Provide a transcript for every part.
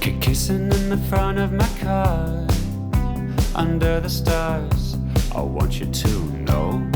Ki- Kissing in the front of my car under the stars. I want you to know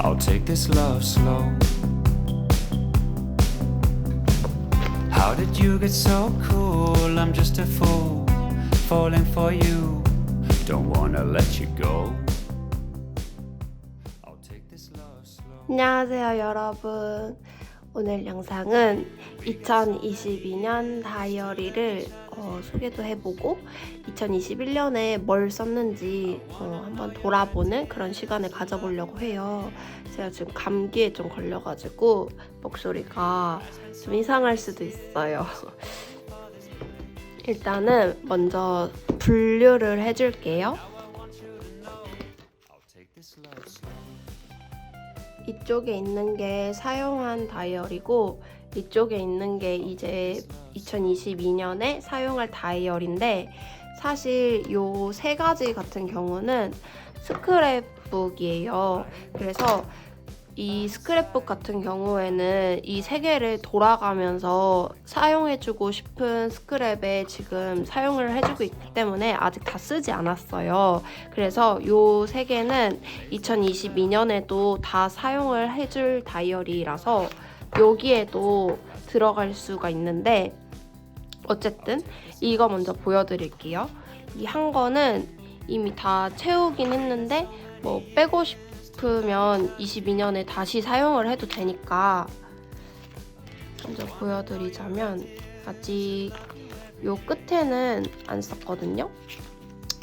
I'll take this love slow. How did you get so cool? I'm just a fool falling for you. Don't wanna let you go. I'll take this love slow. 안녕하세요 여러분 오늘 영상은 2022년 다이어리를 어, 소개도 해보고 2021년에 뭘 썼는지 어, 한번 돌아보는 그런 시간을 가져보려고 해요. 제가 지금 감기에 좀 걸려가지고 목소리가 좀 이상할 수도 있어요. 일단은 먼저 분류를 해줄게요 이쪽에 있는 게 사용한 다이어리고 이쪽에 있는 게 이제 2022년에 사용할 다이어리인데 사실 요 세 가지 같은 경우는 스크랩북이에요. 그래서 이 스크랩북 같은 경우에는 이 세 개를 돌아가면서 사용해주고 싶은 스크랩에 지금 사용을 해주고 있기 때문에 아직 다 쓰지 않았어요. 그래서 요세 개는 2022년에도 다 사용을 해줄 다이어리라서 여기에도 들어갈 수가 있는데 어쨌든 이거 먼저 보여드릴게요. 이 한 거는 이미 다 채우긴 했는데 뭐 빼고 싶 으면 22년에 다시 사용을 해도 되니까 먼저 보여드리자면 아직 요 끝에는 안 썼거든요.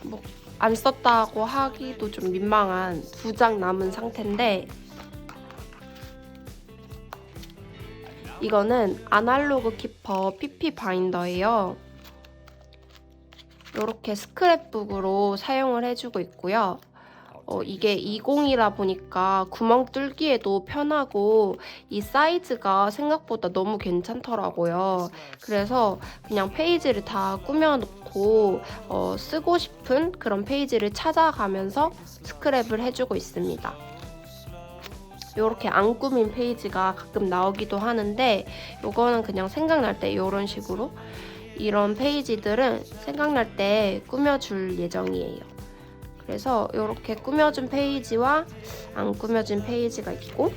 뭐 안 썼다고 하기도 좀 민망한 두 장 남은 상태인데 이거는 아날로그 키퍼 PP 바인더예요. 이렇게 스크랩북으로 사용을 해주고 있고요. 어, 이게 20이라 보니까 구멍 뚫기에도 편하고 이 사이즈가 생각보다 너무 괜찮더라고요. 그래서 그냥 페이지를 다 꾸며놓고 어, 쓰고 싶은 그런 페이지를 찾아가면서 스크랩을 해주고 있습니다. 이렇게 안 꾸민 페이지가 가끔 나오기도 하는데 이거는 그냥 생각날 때 이런 식으로 이런 페이지들은 생각날 때 꾸며줄 예정이에요. 그래서 이렇게 꾸며준 페이지와 안 꾸며진 페이지가 있고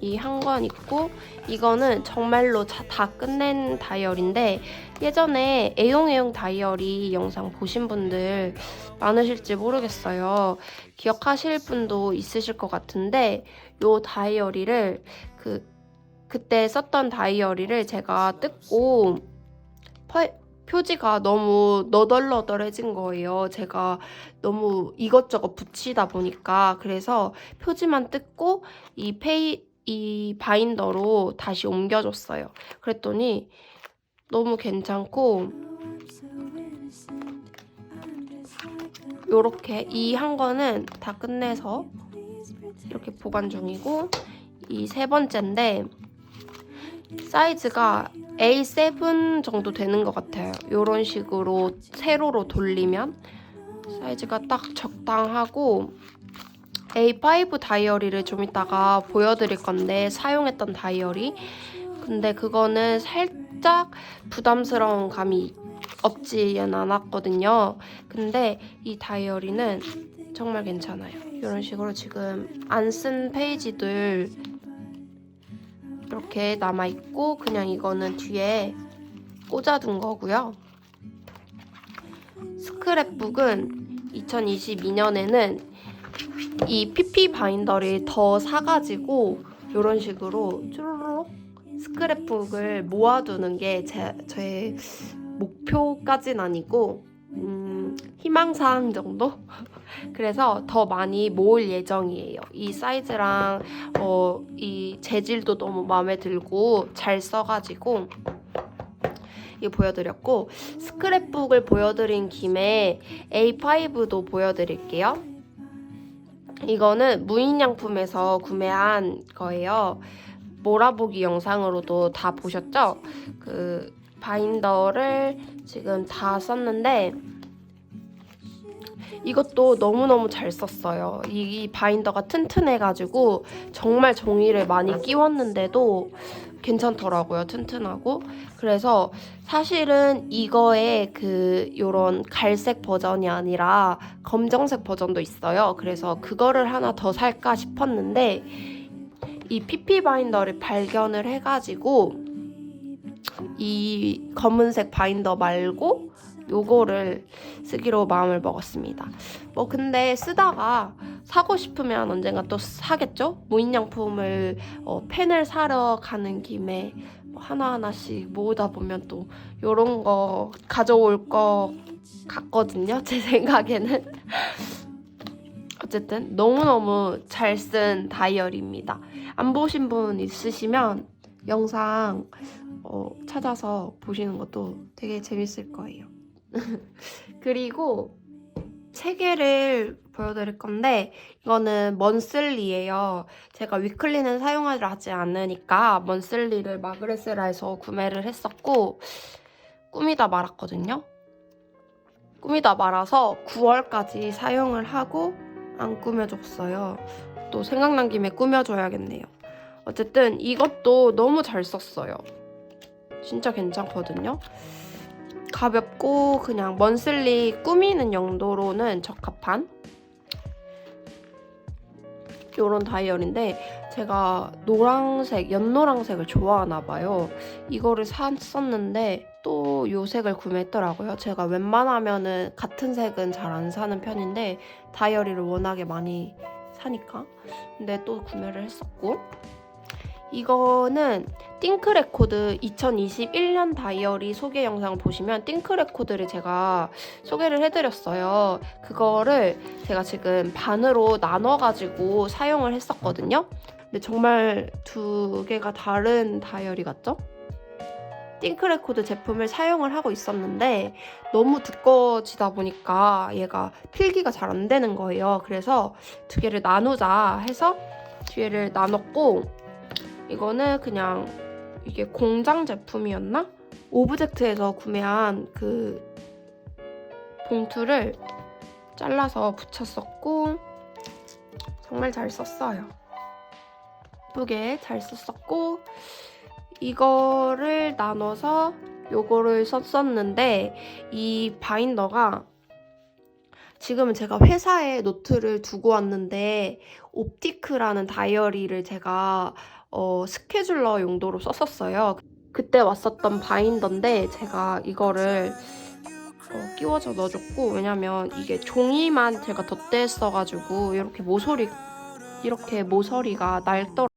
이 한 권 있고 이거는 정말로 자- 다 끝낸 다이어리인데 예전에 애용애용 다이어리 영상 보신 분들 많으실지 모르겠어요. 기억하실 분도 있으실 것 같은데 요 다이어리를 그 그때 썼던 다이어리를 제가 뜯고 퍼- 표지가 너무 너덜너덜해진 거예요. 제가 너무 이것저것 붙이다 보니까 그래서 표지만 뜯고 이 페이 이 바인더로 다시 옮겨줬어요. 그랬더니 너무 괜찮고 요렇게 이 한 거는 다 끝내서 이렇게 보관 중이고 이 세 번째인데 사이즈가 A7 정도 되는 것 같아요. 이런 식으로 세로로 돌리면 사이즈가 딱 적당하고 A5 다이어리를 좀 이따가 보여드릴 건데 사용했던 다이어리 근데 그거는 살짝 부담스러운 감이 없지는 않았거든요. 근데 이 다이어리는 정말 괜찮아요. 이런 식으로 지금 안 쓴 페이지들 이렇게 남아있고 그냥 이거는 뒤에 꽂아둔 거고요. 스크랩북은 2022년에는 이 PP 바인더를 더 사가지고 이런 식으로 쭈루룩 스크랩북을 모아두는 게 제, 제 목표까진 아니고 음, 희망사항 정도? 그래서 더 많이 모을 예정이에요. 이 사이즈랑 어, 이 재질도 너무 마음에 들고 잘 써가지고 이거 보여드렸고 스크랩북을 보여드린 김에 A5도 보여드릴게요. 이거는 무인양품에서 구매한 거예요. 몰아보기 영상으로도 다 보셨죠? 그 바인더를 지금 다 썼는데 이것도 너무너무 잘 썼어요. 이, 이 바인더가 튼튼해가지고 정말 종이를 많이 끼웠는데도 괜찮더라고요. 튼튼하고. 그래서 사실은 이거에 그 요런 갈색 버전이 아니라 검정색 버전도 있어요. 그래서 그거를 하나 더 살까 싶었는데 이 PP 바인더를 발견을 해가지고 이 검은색 바인더 말고 요거를 쓰기로 마음을 먹었습니다. 뭐 근데 쓰다가 사고 싶으면 언젠가 또 사겠죠? 무인양품을 어, 펜을 사러 가는 김에 뭐 하나하나씩 모으다 보면 또 요런 거 가져올 것 같거든요. 제 생각에는. 어쨌든 너무너무 잘 쓴 다이어리입니다. 안 보신 분 있으시면 영상 어, 찾아서 보시는 것도 되게 재밌을 거예요. 그리고 세 개를 보여드릴 건데 이거는 먼슬리예요. 제가 위클리는 사용하지 하지 않으니까 먼슬리를 마그레스라에서 구매를 했었고 꾸미다 말았거든요. 꾸미다 말아서 9월까지 사용을 하고 안 꾸며줬어요. 또 생각난 김에 꾸며줘야겠네요. 어쨌든 이것도 너무 잘 썼어요. 진짜 괜찮거든요. 가볍고 그냥 먼슬리 꾸미는 용도로는 적합한 이런 다이어리인데 제가 노란색, 연노란색을 좋아하나 봐요. 이거를 샀었는데 또 요 색을 구매했더라고요. 제가 웬만하면은 같은 색은 잘 안 사는 편인데 다이어리를 워낙에 많이 사니까. 근데 또 구매를 했었고 이거는 띵크레코드 2021년 다이어리 소개 영상 보시면 띵크레코드를 제가 소개를 해드렸어요. 그거를 제가 지금 반으로 나눠가지고 사용을 했었거든요. 근데 정말 두 개가 다른 다이어리 같죠? 띵크레코드 제품을 사용을 하고 있었는데 너무 두꺼워지다 보니까 얘가 필기가 잘 안 되는 거예요. 그래서 두 개를 나누자 해서 뒤에를 나눴고 이거는 그냥 이게 공장 제품이었나? 오브젝트에서 구매한 그 봉투를 잘라서 붙였었고 정말 잘 썼어요. 예쁘게 잘 썼었고 이거를 나눠서 요거를 썼었는데 이 바인더가 지금은 제가 회사에 노트를 두고 왔는데 옵티크라는 다이어리를 제가 어, 스케줄러 용도로 썼었어요. 그때 왔었던 바인더인데 제가 이거를 어, 끼워서 넣어줬고 왜냐면 이게 종이만 제가 덧대했어가지고 이렇게 모서리 이렇게 모서리가 낡더라고요.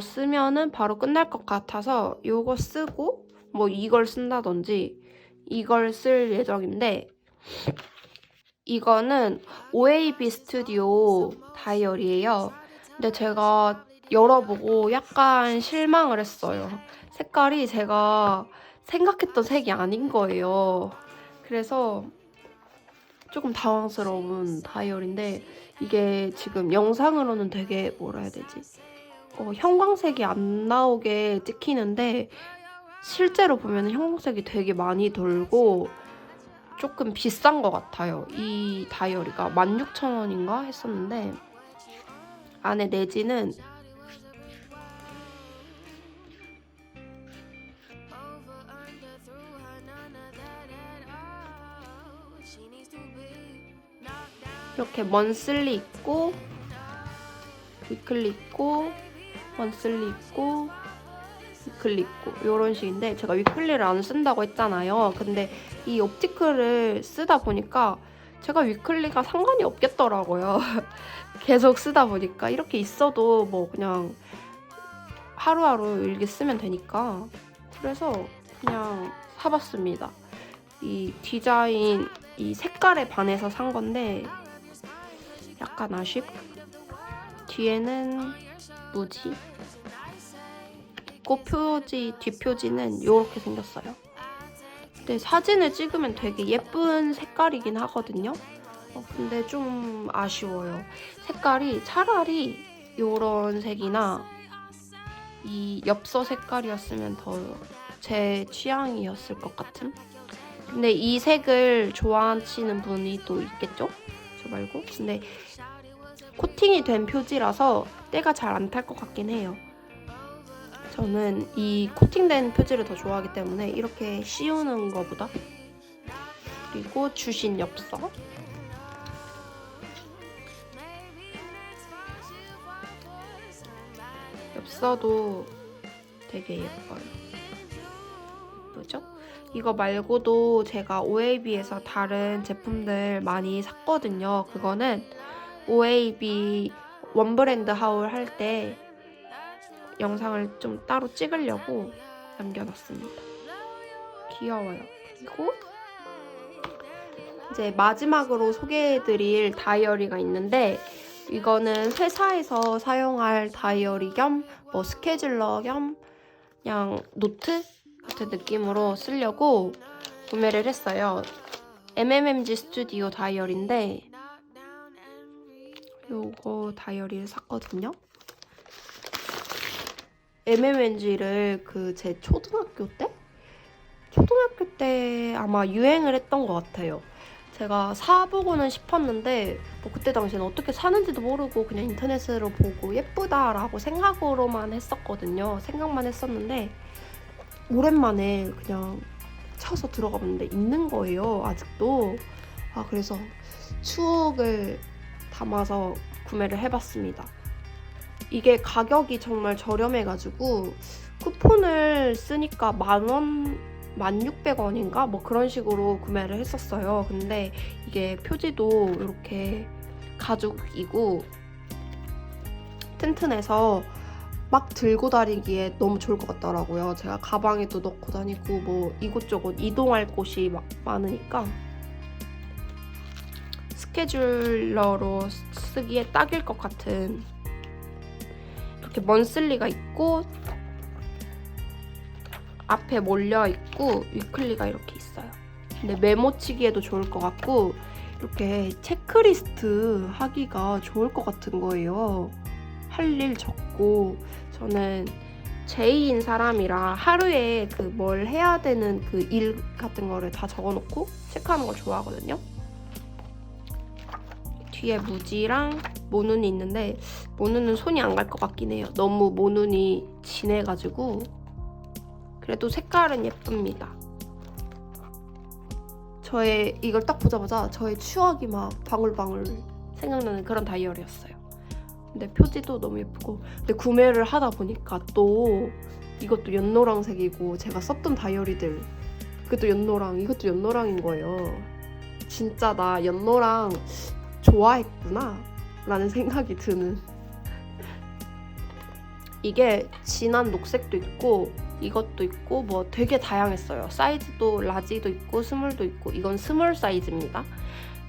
쓰면은 바로 끝날 것 같아서 이거 쓰고 뭐 이걸 쓴다든지 이걸 쓸 예정인데 이거는 OAB 스튜디오 다이어리예요. 근데 제가 열어보고 약간 실망을 했어요. 색깔이 제가 생각했던 색이 아닌 거예요. 그래서 조금 당황스러운 다이어리인데 이게 지금 영상으로는 되게 뭐라 해야 되지? 어, 형광색이 안 나오게 찍히는데 실제로 보면 형광색이 되게 많이 돌고 조금 비싼 것 같아요. 이 다이어리가 16,000원인가 했었는데 안에 내지는 이렇게 먼슬리 있고 위클리 있고 먼슬리 있고 위클리 있고 이런 식인데 제가 위클리를 안 쓴다고 했잖아요. 근데 이 옵티클을 쓰다 보니까 제가 위클리가 상관이 없겠더라고요. 계속 쓰다 보니까 이렇게 있어도 뭐 그냥 하루하루 일기 쓰면 되니까 그래서 그냥 사봤습니다. 이 디자인 이 색깔에 반해서 산 건데 약간 아쉽. 뒤에는 무지. 있고 표지 뒷표지는 이렇게 생겼어요. 근데 사진을 찍으면 되게 예쁜 색깔이긴 하거든요. 어, 근데 좀 아쉬워요. 색깔이 차라리 이런 색이나 이 엽서 색깔이었으면 더 제 취향이었을 것 같은. 근데 이 색을 좋아하시는 분이 또 있겠죠? 저 말고. 근데 코팅이 된 표지라서 때가 잘 안 탈 것 같긴 해요. 저는 이 코팅된 표지를 더 좋아하기 때문에 이렇게 씌우는 것보다 그리고 주신 엽서 엽서도 되게 예뻐요. 예쁘죠? 이거 말고도 제가 OAB에서 다른 제품들 많이 샀거든요. 그거는 OAB 원브랜드 하울 할 때 영상을 좀 따로 찍으려고 남겨놨습니다. 귀여워요. 그리고 이제 마지막으로 소개해드릴 다이어리가 있는데 이거는 회사에서 사용할 다이어리 겸 뭐 스케줄러 겸 그냥 노트 같은 느낌으로 쓰려고 구매를 했어요. MMMG 스튜디오 다이어리인데 요거 다이어리를 샀거든요. MMNG를 그 제 초등학교 때? 초등학교 때 아마 유행을 했던 것 같아요. 제가 사보고는 싶었는데 뭐 그때 당시에는 어떻게 사는지도 모르고 그냥 인터넷으로 보고 예쁘다라고 생각으로만 했었거든요. 생각만 했었는데 오랜만에 그냥 쳐서 들어가 봤는데 있는 거예요. 아직도. 아 그래서 추억을 담아서 구매를 해봤습니다. 이게 가격이 정말 저렴해가지고 쿠폰을 쓰니까 만원, 1600원인가? 뭐 그런 식으로 구매를 했었어요. 근데 이게 표지도 이렇게 가죽이고 튼튼해서 막 들고 다니기에 너무 좋을 것 같더라고요. 제가 가방에도 넣고 다니고 뭐 이곳저곳 이동할 곳이 막 많으니까 스케줄러로 쓰기에 딱일 것 같은 이렇게 먼슬리가 있고 앞에 몰려 있고 위클리가 이렇게 있어요. 근데 메모치기에도 좋을 것 같고 이렇게 체크리스트 하기가 좋을 것 같은 거예요. 할 일 적고 저는 제이인 사람이라 하루에 그 뭘 해야 되는 그 일 같은 거를 다 적어놓고 체크하는 걸 좋아하거든요. 뒤에 무지랑 모눈이 있는데 모눈은 손이 안 갈 것 같긴 해요. 너무 모눈이 진해가지고 그래도 색깔은 예쁩니다. 저의 이걸 딱 보자마자 저의 추억이 막 방울방울 생각나는 그런 다이어리였어요. 근데 표지도 너무 예쁘고 근데 구매를 하다 보니까 또 이것도 연노랑색이고 제가 썼던 다이어리들 그것도 연노랑 이것도 연노랑인 거예요. 진짜 나 연노랑 좋아했구나 라는 생각이 드는 이게 진한 녹색도 있고 이것도 있고 뭐 되게 다양했어요. 사이즈도 라지도 있고 스몰도 있고 이건 스몰 사이즈입니다.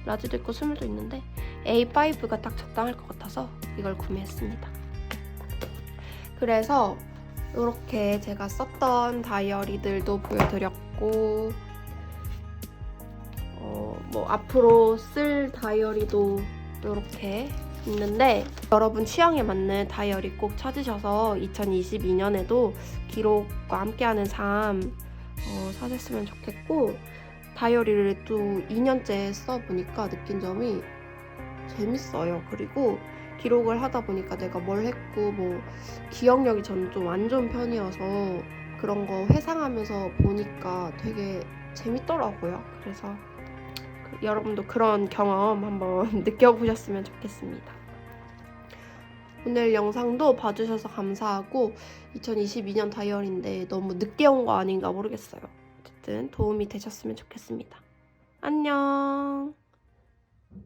라지도 있고 스몰도 있는데 A5가 딱 적당할 것 같아서 이걸 구매했습니다. 그래서 이렇게 제가 썼던 다이어리들도 보여드렸고 어, 뭐 앞으로 쓸 다이어리도 이렇게 있는데 여러분 취향에 맞는 다이어리 꼭 찾으셔서 2022년에도 기록과 함께하는 삶 어, 사셨으면 좋겠고 다이어리를 또 2년째 써보니까 느낀 점이 재밌어요. 그리고 기록을 하다 보니까 내가 뭘 했고 뭐 기억력이 저는 좀안 좋은 편이어서 그런 거 회상하면서 보니까 되게 재밌더라고요. 그래서 그- 여러분도 그런 경험 한번 느껴보셨으면 좋겠습니다. 오늘 영상도 봐주셔서 감사하고 2022년 다이어리인데 너무 늦게 온 거 아닌가 모르겠어요. 어쨌든 도움이 되셨으면 좋겠습니다. 안녕.